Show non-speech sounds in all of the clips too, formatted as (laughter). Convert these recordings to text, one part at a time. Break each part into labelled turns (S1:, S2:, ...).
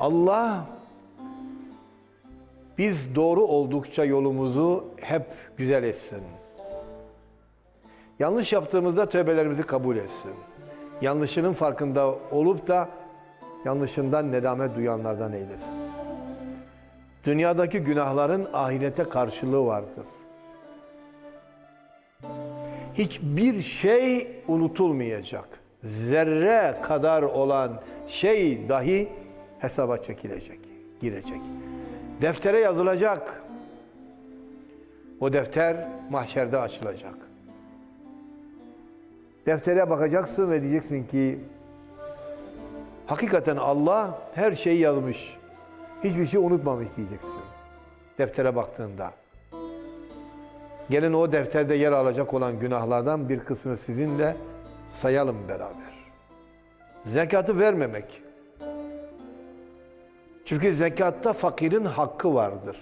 S1: Allah biz doğru oldukça yolumuzu hep güzel etsin. Yanlış yaptığımızda tövbelerimizi kabul etsin. Yanlışının farkında olup da yanlışından nedamet duyanlardan eylesin. Dünyadaki günahların ahirete karşılığı vardır. Hiçbir şey unutulmayacak. Zerre kadar olan şey dahi hesaba çekilecek, girecek. Deftere yazılacak. O defter mahşerde açılacak. Deftere bakacaksın ve diyeceksin ki hakikaten Allah her şeyi yazmış. Hiçbir şey unutmamış diyeceksin. Deftere baktığında. Gelin o defterde yer alacak olan günahlardan bir kısmını sizinle sayalım beraber. Zekatı vermemek. Çünkü zekatta fakirin hakkı vardır.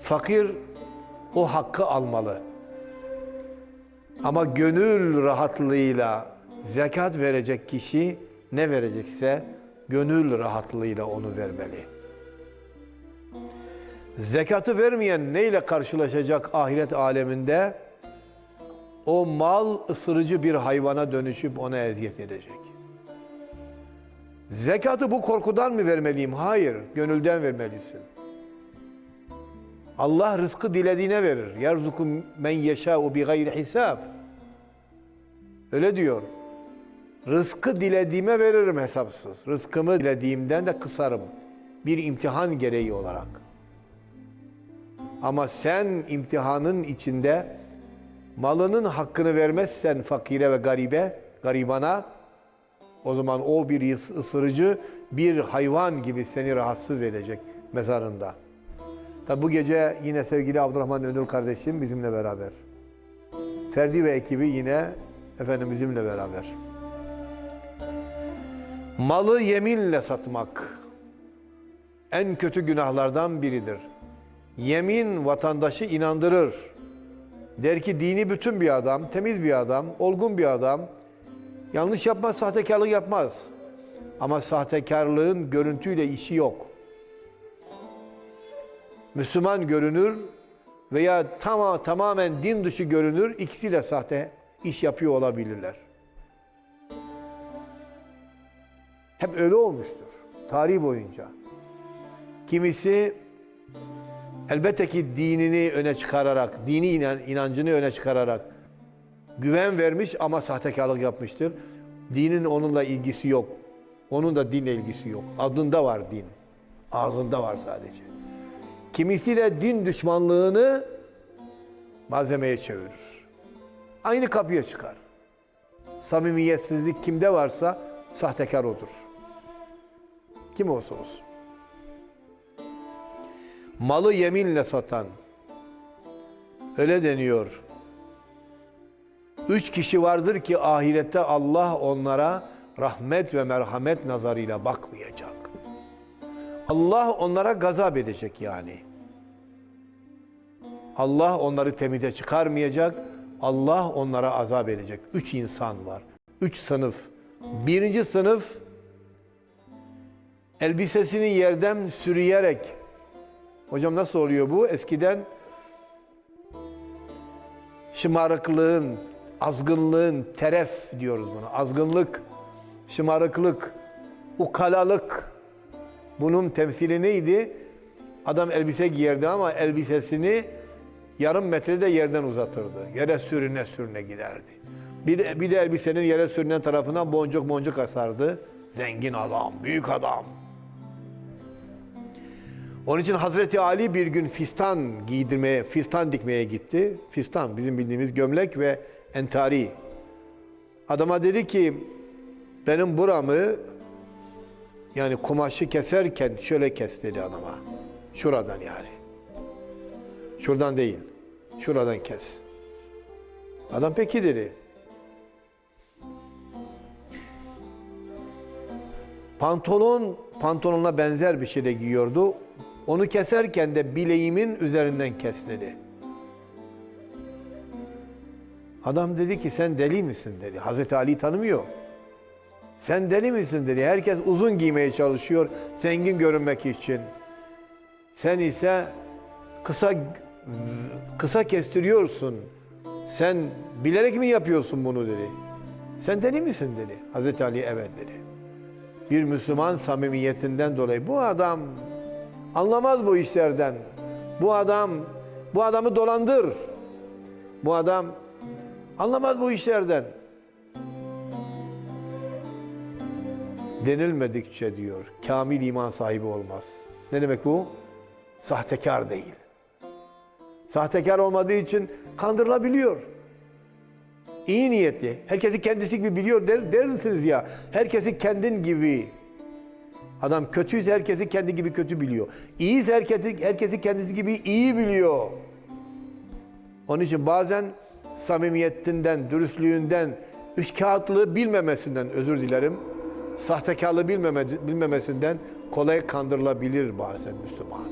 S1: Fakir o hakkı almalı. Ama gönül rahatlığıyla zekat verecek kişi ne verecekse gönül rahatlığıyla onu vermeli. Zekatı vermeyen neyle karşılaşacak ahiret aleminde? O mal ısırıcı bir hayvana dönüşüp ona eziyet edecek. Zekatı bu korkudan mı vermeliyim? Hayır, gönülden vermelisin. Allah rızkı dilediğine verir. Yerzuku men yeşâ'u bi gayri hisab. Öyle diyor. Rızkı dilediğime veririm hesapsız. Rızkımı dilediğimden de kısarım. Bir imtihan gereği olarak. Ama sen imtihanın içinde malının hakkını vermezsen fakire ve garibe, garibana o zaman o bir ısırıcı bir hayvan gibi seni rahatsız edecek mezarında. Tabi bu gece yine sevgili Abdurrahman Önür kardeşim bizimle beraber. Ferdi ve ekibi yine efendim bizimle beraber. Malı yeminle satmak en kötü günahlardan biridir. Yemin vatandaşı inandırır. Der ki dini bütün bir adam, temiz bir adam, olgun bir adam. Yanlış yapmaz, sahtekarlık yapmaz. Ama sahtekarlığın görüntüyle işi yok. Müslüman görünür veya tamam, tamamen din dışı görünür. İkisi de sahte iş yapıyor olabilirler. Hep öyle olmuştur tarih boyunca. Kimisi elbette ki dinini öne çıkararak, dini inan, inancını öne çıkararak güven vermiş ama sahtekarlık yapmıştır. Dinin onunla ilgisi yok. Onun da dinle ilgisi yok. Adında var din. Ağzında var sadece. Kimisi de din düşmanlığını malzemeye çevirir. Aynı kapıya çıkar. Samimiyetsizlik kimde varsa sahtekar odur. Kim olsa olsun. Malı yeminle satan. Öyle deniyor. Üç kişi vardır ki ahirette Allah onlara rahmet ve merhamet nazarıyla bakmayacak. Allah onlara gazap edecek yani. Allah onları temize çıkarmayacak. Allah onlara azap edecek. Üç insan var. Üç sınıf. Birinci sınıf elbisesini yerden sürüyerek Hocam nasıl oluyor bu? Eskiden şımarıklığın, azgınlığın, teref diyoruz buna. Azgınlık, şımarıklık, ukalalık. Bunun temsili neydi? Adam elbise giyerdi ama elbisesini yarım metrede yerden uzatırdı. Yere sürüne sürüne giderdi. Bir, bir de elbisenin yere sürünen tarafından boncuk boncuk asardı. Zengin adam, büyük adam. Onun için Hazreti Ali bir gün fistan giydirmeye, fistan dikmeye gitti. Fistan bizim bildiğimiz gömlek ve entari. Adama dedi ki benim buramı yani kumaşı keserken şöyle kes dedi adama. Şuradan yani. Şuradan değil. Şuradan kes. Adam peki dedi. Pantolon pantolonla benzer bir şey de giyiyordu. Onu keserken de bileğimin üzerinden kes dedi. Adam dedi ki sen deli misin dedi. Hazreti Ali tanımıyor. Sen deli misin dedi. Herkes uzun giymeye çalışıyor zengin görünmek için. Sen ise kısa kısa kestiriyorsun. Sen bilerek mi yapıyorsun bunu dedi. Sen deli misin dedi. Hazreti Ali evet dedi. Bir Müslüman samimiyetinden dolayı bu adam anlamaz bu işlerden. Bu adam bu adamı dolandır. Bu adam anlamaz bu işlerden. Denilmedikçe diyor kamil iman sahibi olmaz. Ne demek bu? Sahtekar değil. Sahtekar olmadığı için kandırılabiliyor. İyi niyetli. Herkesi kendisi gibi biliyor der, dersiniz ya. Herkesi kendin gibi. Adam kötüyse herkesi kendi gibi kötü biliyor. İyiyse herkesi, herkesi kendisi gibi iyi biliyor. Onun için bazen samimiyetinden, dürüstlüğünden, üçkağıtlığı bilmemesinden özür dilerim. Sahtekarlığı bilmeme, bilmemesinden kolay kandırılabilir bazen Müslüman.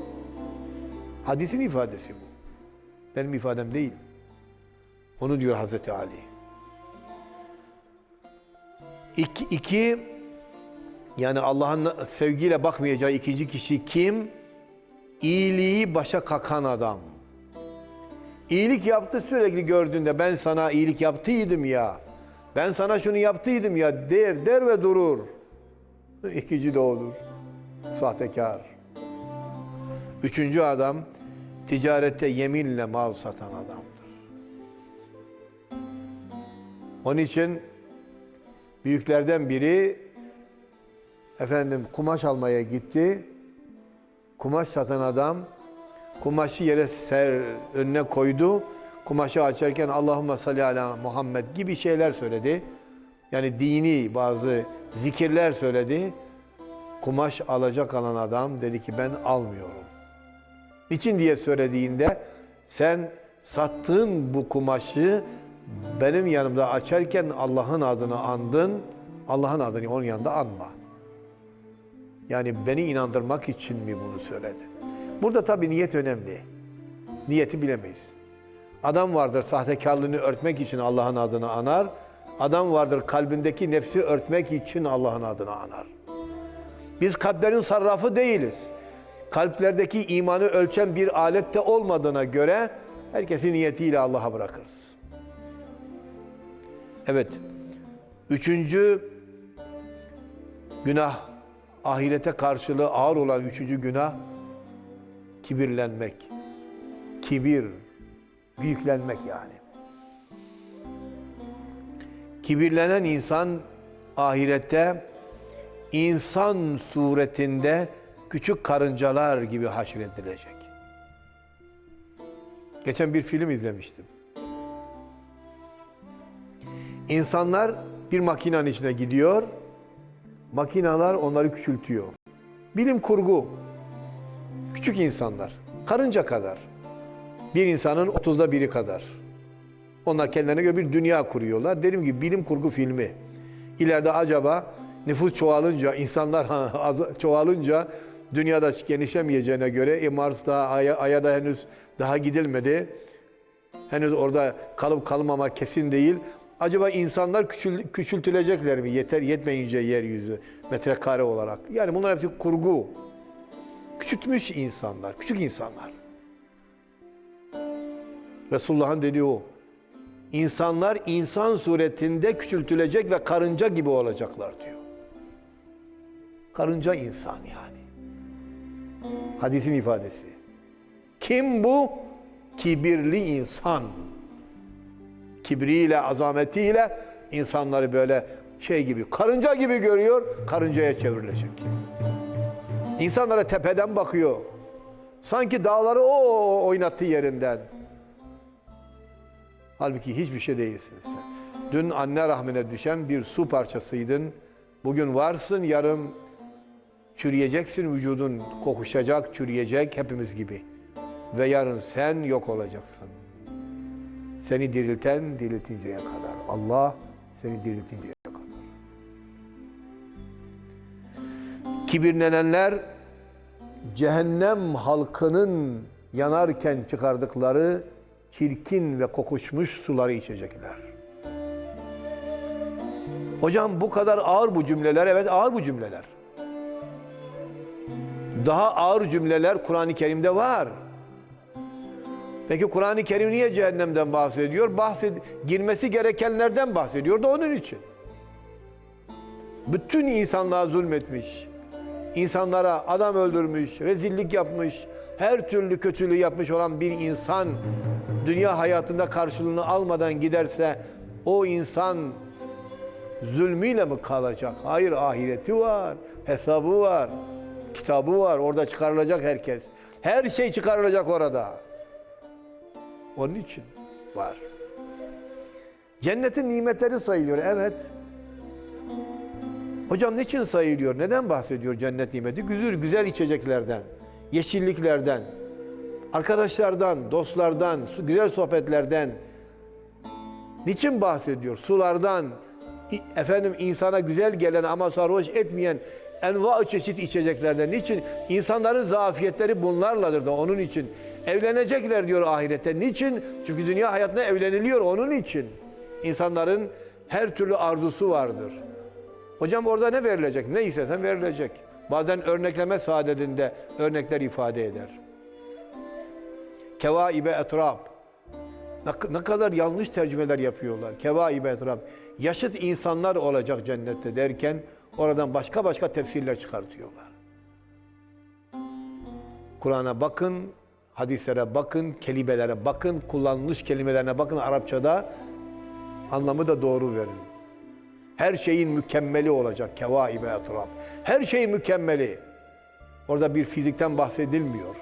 S1: Hadisin ifadesi bu. Benim ifadem değil. Onu diyor Hazreti Ali. İki, iki yani Allah'ın sevgiyle bakmayacağı ikinci kişi kim? İyiliği başa kakan adam. İyilik yaptı sürekli gördüğünde ben sana iyilik yaptıydım ya. Ben sana şunu yaptıydım ya der der ve durur. İkinci de olur. Sahtekar. Üçüncü adam ticarette yeminle mal satan adamdır. Onun için büyüklerden biri efendim kumaş almaya gitti. Kumaş satan adam kumaşı yere ser önüne koydu. Kumaşı açarken Allahümme salli ala Muhammed gibi şeyler söyledi. Yani dini bazı zikirler söyledi. Kumaş alacak alan adam dedi ki ben almıyorum. Niçin diye söylediğinde sen sattığın bu kumaşı benim yanımda açarken Allah'ın adını andın. Allah'ın adını onun yanında anma. Yani beni inandırmak için mi bunu söyledi? Burada tabii niyet önemli. Niyeti bilemeyiz. Adam vardır sahtekarlığını örtmek için Allah'ın adını anar. Adam vardır kalbindeki nefsi örtmek için Allah'ın adını anar. Biz kalplerin sarrafı değiliz. Kalplerdeki imanı ölçen bir alette olmadığına göre herkesin niyetiyle Allah'a bırakırız. Evet. Üçüncü günah, ahirete karşılığı ağır olan üçüncü günah kibirlenmek. Kibir, büyüklenmek yani. Kibirlenen insan ahirette insan suretinde küçük karıncalar gibi haşredilecek. Geçen bir film izlemiştim. İnsanlar bir makinenin içine gidiyor. Makineler onları küçültüyor. Bilim kurgu. Küçük insanlar. Karınca kadar. Bir insanın otuzda biri kadar. Onlar kendilerine göre bir dünya kuruyorlar. Dediğim gibi bilim kurgu filmi. İleride acaba nüfus çoğalınca, insanlar (laughs) çoğalınca dünyada genişlemeyeceğine göre e, Mars'ta, Ay'a, Ay'a da henüz daha gidilmedi. Henüz orada kalıp kalmama kesin değil. Acaba insanlar küçül, küçültülecekler mi? Yeter yetmeyince yeryüzü metrekare olarak. Yani bunlar hepsi kurgu. Küçültmüş insanlar, küçük insanlar. Resulullah'ın dediği o. İnsanlar insan suretinde küçültülecek ve karınca gibi olacaklar diyor. Karınca insan yani. Hadisin ifadesi. Kim bu? Kibirli insan. Kibriyle, azametiyle insanları böyle şey gibi, karınca gibi görüyor, karıncaya çevrilecek. İnsanlara tepeden bakıyor. Sanki dağları o oynattı yerinden. Halbuki hiçbir şey değilsin sen. Dün anne rahmine düşen bir su parçasıydın. Bugün varsın, yarın çürüyeceksin, vücudun kokuşacak, çürüyecek hepimiz gibi. Ve yarın sen yok olacaksın. Seni dirilten diriltinceye kadar. Allah seni diriltinceye Kibirlenenler cehennem halkının yanarken çıkardıkları çirkin ve kokuşmuş suları içecekler. Hocam bu kadar ağır bu cümleler. Evet ağır bu cümleler. Daha ağır cümleler Kur'an-ı Kerim'de var. Peki Kur'an-ı Kerim niye cehennemden bahsediyor? Bahsed girmesi gerekenlerden bahsediyor da onun için. Bütün insanlığa zulmetmiş. İnsanlara adam öldürmüş, rezillik yapmış, her türlü kötülüğü yapmış olan bir insan dünya hayatında karşılığını almadan giderse o insan zulmüyle mi kalacak? Hayır ahireti var, hesabı var, kitabı var. Orada çıkarılacak herkes. Her şey çıkarılacak orada. Onun için var. Cennetin nimetleri sayılıyor. Evet. Hocam niçin sayılıyor? Neden bahsediyor cennet nimeti? Güzel, güzel içeceklerden, yeşilliklerden, arkadaşlardan, dostlardan, güzel sohbetlerden. Niçin bahsediyor? Sulardan, efendim insana güzel gelen ama sarhoş etmeyen enva çeşit içeceklerden. Niçin? İnsanların zafiyetleri bunlarladır da onun için. Evlenecekler diyor ahirette. Niçin? Çünkü dünya hayatında evleniliyor onun için. İnsanların her türlü arzusu vardır. Hocam orada ne verilecek? Ne istesen verilecek. Bazen örnekleme saadetinde örnekler ifade eder. Kevaibe etrab. Ne, ne kadar yanlış tercümeler yapıyorlar. Kevaibe etrab. Yaşıt insanlar olacak cennette derken oradan başka başka tefsirler çıkartıyorlar. Kur'an'a bakın, hadislere bakın, kelimelere bakın, kullanılmış kelimelerine bakın Arapçada anlamı da doğru verin. Her şeyin mükemmeli olacak. Kevaibe etraf. Her şeyin mükemmeli. Orada bir fizikten bahsedilmiyor.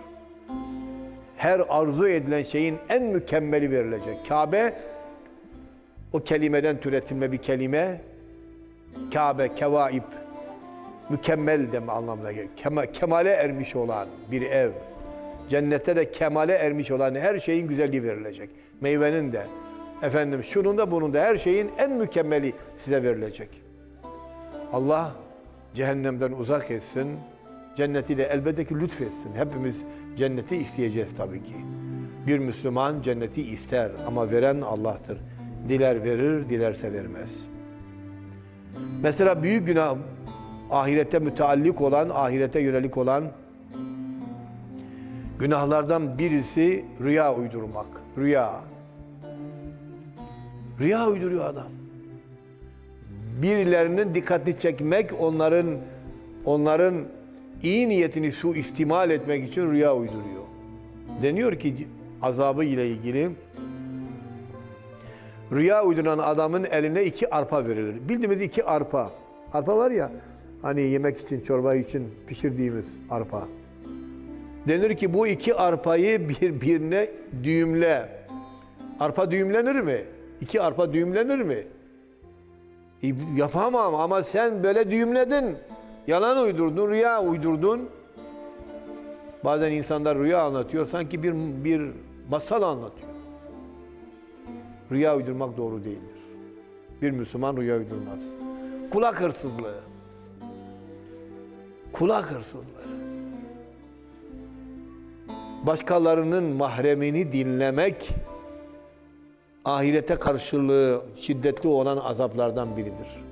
S1: Her arzu edilen şeyin en mükemmeli verilecek. Kabe o kelimeden türetilme bir kelime. Kabe, kevaib. Mükemmel deme anlamına geliyor. Kema- kemale ermiş olan bir ev. Cennette de kemale ermiş olan her şeyin güzelliği verilecek. Meyvenin de, efendim şunun da bunun da her şeyin en mükemmeli size verilecek. Allah cehennemden uzak etsin. Cennetiyle elbette ki lütfetsin. Hepimiz cenneti isteyeceğiz tabii ki. Bir Müslüman cenneti ister ama veren Allah'tır. Diler verir, dilerse vermez. Mesela büyük günah ahirete müteallik olan, ahirete yönelik olan günahlardan birisi rüya uydurmak. Rüya. Rüya uyduruyor adam. Birilerinin dikkatini çekmek, onların onların iyi niyetini suistimal etmek için rüya uyduruyor. Deniyor ki azabı ile ilgili rüya uyduran adamın eline iki arpa verilir. Bildiğimiz iki arpa. Arpa var ya hani yemek için, çorba için pişirdiğimiz arpa. Denir ki bu iki arpayı birbirine düğümle. Arpa düğümlenir mi? İki arpa düğümlenir mi? E, yapamam ama sen böyle düğümledin. Yalan uydurdun, rüya uydurdun. Bazen insanlar rüya anlatıyor, sanki bir bir masal anlatıyor. Rüya uydurmak doğru değildir. Bir Müslüman rüya uydurmaz. Kulak hırsızlığı. Kulak hırsızlığı. Başkalarının mahremini dinlemek ahirete karşılığı şiddetli olan azaplardan biridir.